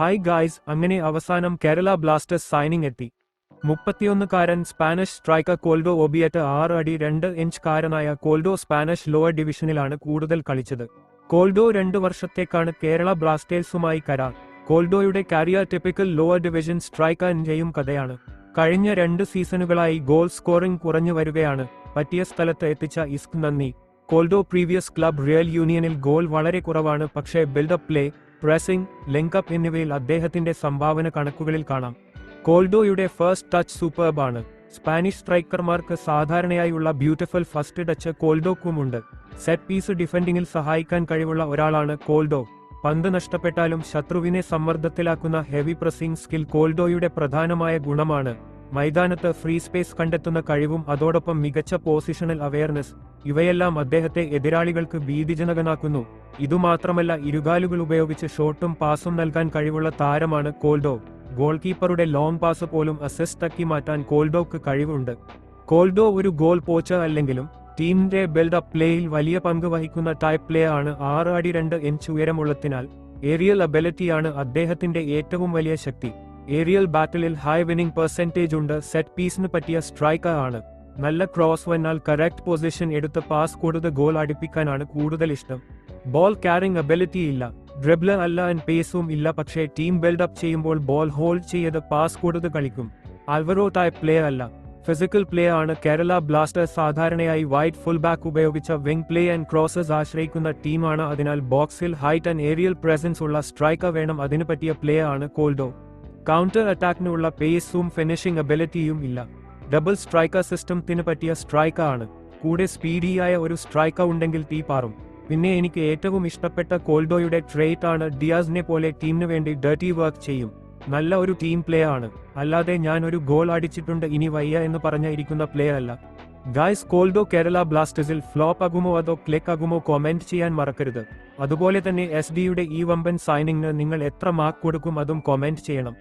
Hi guys അങ്ങനെ അവസാനം Kerala Blasters signing എത്തി. മുപ്പത്തിയൊന്നുകാരൻ സ്പാനിഷ് സ്ട്രൈക്കർ കോൾഡോ ഒബിയറ്റ് ആറ് അടി രണ്ട് ഇഞ്ച് കാരനായ കോൾഡോ സ്പാനിഷ് ലോവർ ഡിവിഷനിലാണ് കൂടുതൽ കളിച്ചത്. കോൾഡോ രണ്ട് വർഷത്തേക്കാണ് കേരള ബ്ലാസ്റ്റേഴ്സുമായി കരാർ. കോൾഡോയുടെ കാരിയർ ടിപ്പിക്കൽ ലോവർ ഡിവിഷൻ സ്ട്രൈക്കറിന്റെയും കഥയാണ്. കഴിഞ്ഞ രണ്ട് സീസണുകളായി ഗോൾ സ്കോറിംഗ് കുറഞ്ഞു വരികയാണ്. പറ്റിയ സ്ഥലത്ത് എത്തിച്ച ഇസ്ക് നന്ദി. കോൾഡോ പ്രീവിയസ് ക്ലബ് റിയൽ യൂണിയനിൽ ഗോൾ വളരെ കുറവാണ്. പക്ഷേ ബിൽഡപ്പ് പ്ലേ പ്രസിംഗ് ലിങ്കപ്പ് എന്നിവയിൽ അദ്ദേഹത്തിന്റെ സംഭാവന കണക്കുകളിൽ കാണാം. കോൾഡോയുടെ ഫസ്റ്റ് ടച്ച് സൂപ്പർബ് ആണ്. സ്പാനിഷ് സ്ട്രൈക്കർമാർക്ക് സാധാരണയായുള്ള ബ്യൂട്ടിഫുൾ ഫസ്റ്റ് ടച്ച് കോൾഡോക്കുമുണ്ട്. സെറ്റ് പീസ് ഡിഫൻഡിങ്ങിൽ സഹായിക്കാൻ കഴിവുള്ള ഒരാളാണ് കോൾഡോ. പന്ത് നഷ്ടപ്പെട്ടാലും ശത്രുവിനെ സമ്മർദ്ദത്തിലാക്കുന്ന ഹെവി പ്രസിംഗ് സ്കിൽ കോൾഡോയുടെ പ്രധാനമായ ഗുണമാണ്. മൈതാനത്ത് ഫ്രീ സ്പേസ് കണ്ടെത്തുന്ന കഴിവും അതോടൊപ്പം മികച്ച പൊസിഷണൽ അവയർനെസ് ഇവയെല്ലാം അദ്ദേഹത്തെ എതിരാളികൾക്ക് ഭീതിജനകനാക്കുന്നു. ഇതുമാത്രമല്ല ഇരുകാലുകൾ ഉപയോഗിച്ച് ഷോട്ടും പാസും നൽകാൻ കഴിവുള്ള താരമാണ് കോൾഡോ ഗോൾ കീപ്പറുടെ ലോങ് പാസ് പോലും അസിസ്റ്റ് ആക്കി മാറ്റാൻ കോൾഡോക്ക് കഴിവുണ്ട്. കോൾഡോ ഒരു ഗോൾ പോച്ച അല്ലെങ്കിലും ടീമിന്റെ ബിൽഡപ്പ് പ്ലേയിൽ വലിയ പങ്ക് വഹിക്കുന്ന ടൈപ്പ് പ്ലേ ആണ് ആറ് അടി രണ്ട് ഇഞ്ച് ഉയരമുള്ളതിനാൽ ഏരിയൽ അബിലിറ്റിയാണ് അദ്ദേഹത്തിന്റെ ഏറ്റവും വലിയ ശക്തി. ഏരിയൽ ബാറ്റിലിൽ ഹൈ വിന്നിംഗ് പെർസെന്റേജ് ഉണ്ട്. സെറ്റ് പീസിന് പറ്റിയ സ്ട്രൈക്കർ ആണ്. നല്ല ക്രോസ് വന്നാൽ കറക്റ്റ് പൊസിഷൻ എടുത്ത് പാസ് കൊടുത്ത് ഗോൾ അടിപ്പിക്കാനാണ് കൂടുതൽ ഇഷ്ടം. ബോൾ ക്യാരിംഗ് അബിലിറ്റി ഇല്ല. ഡ്രിബ്ലർ അല്ല ആൻഡ് പേസും ഇല്ല. പക്ഷേ ടീം ബിൽഡപ്പ് ചെയ്യുമ്പോൾ ബോൾ ഹോൾഡ് ചെയ്ത് പാസ് കൊടുത്ത് കളിക്കും. ആൽവറോ ടൈപ്പ് പ്ലേ അല്ല. ഫിസിക്കൽ പ്ലേ ആണ്. കേരള ബ്ലാസ്റ്റേഴ്സ് സാധാരണയായി വൈറ്റ് ഫുൾ ബാക്ക് ഉപയോഗിച്ച വിംഗ് പ്ലേ ആൻഡ് ക്രോസസ് ആശ്രയിക്കുന്ന ടീമാണ് അതിനാൽ ബോക്സിൽ ഹൈറ്റ് ആൻഡ് ഏരിയൽ പ്രസൻസ് ഉള്ള സ്ട്രൈക്കർ വേണം. അതിനു പറ്റിയ പ്ലേ ആണ് കോൾഡോ കൗണ്ടർ അറ്റാക്കിനുള്ള പേസും ഫിനിഷിംഗ് അബിലിറ്റിയും ഇല്ല. ഡബിൾ സ്ട്രൈക്കർ സിസ്റ്റത്തിന് പറ്റിയ സ്ട്രൈക്ക ആണ്. കൂടെ സ്പീഡിയായ ഒരു സ്ട്രൈക്ക ഉണ്ടെങ്കിൽ തീ പാറും. പിന്നെ എനിക്ക് ഏറ്റവും ഇഷ്ടപ്പെട്ട കോൾഡോയുടെ ട്രേറ്റ് ആണ് ഡിയാസിനെ പോലെ ടീമിന് വേണ്ടി ഡർട്ടി വർക്ക് ചെയ്യും. നല്ല ഒരു ടീം പ്ലേ ആണ്. അല്ലാതെ ഞാൻ ഒരു ഗോൾ അടിച്ചിട്ടുണ്ട് ഇനി വയ്യ എന്ന് പറഞ്ഞിരിക്കുന്ന പ്ലേ അല്ല. ഗായ്സ് കോൾഡോ കേരള ബ്ലാസ്റ്റേഴ്സിൽ ഫ്ലോപ്പ് ആകുമോ അതോ ക്ലിക്ക് ആകുമോ കോമെന്റ് ചെയ്യാൻ മറക്കരുത്. അതുപോലെ തന്നെ എസ് ഡിയുടെ ഈ വമ്പൻ സൈനിങ്ങിന് നിങ്ങൾ എത്ര മാർക്ക് കൊടുക്കും അതും കോമെന്റ് ചെയ്യണം.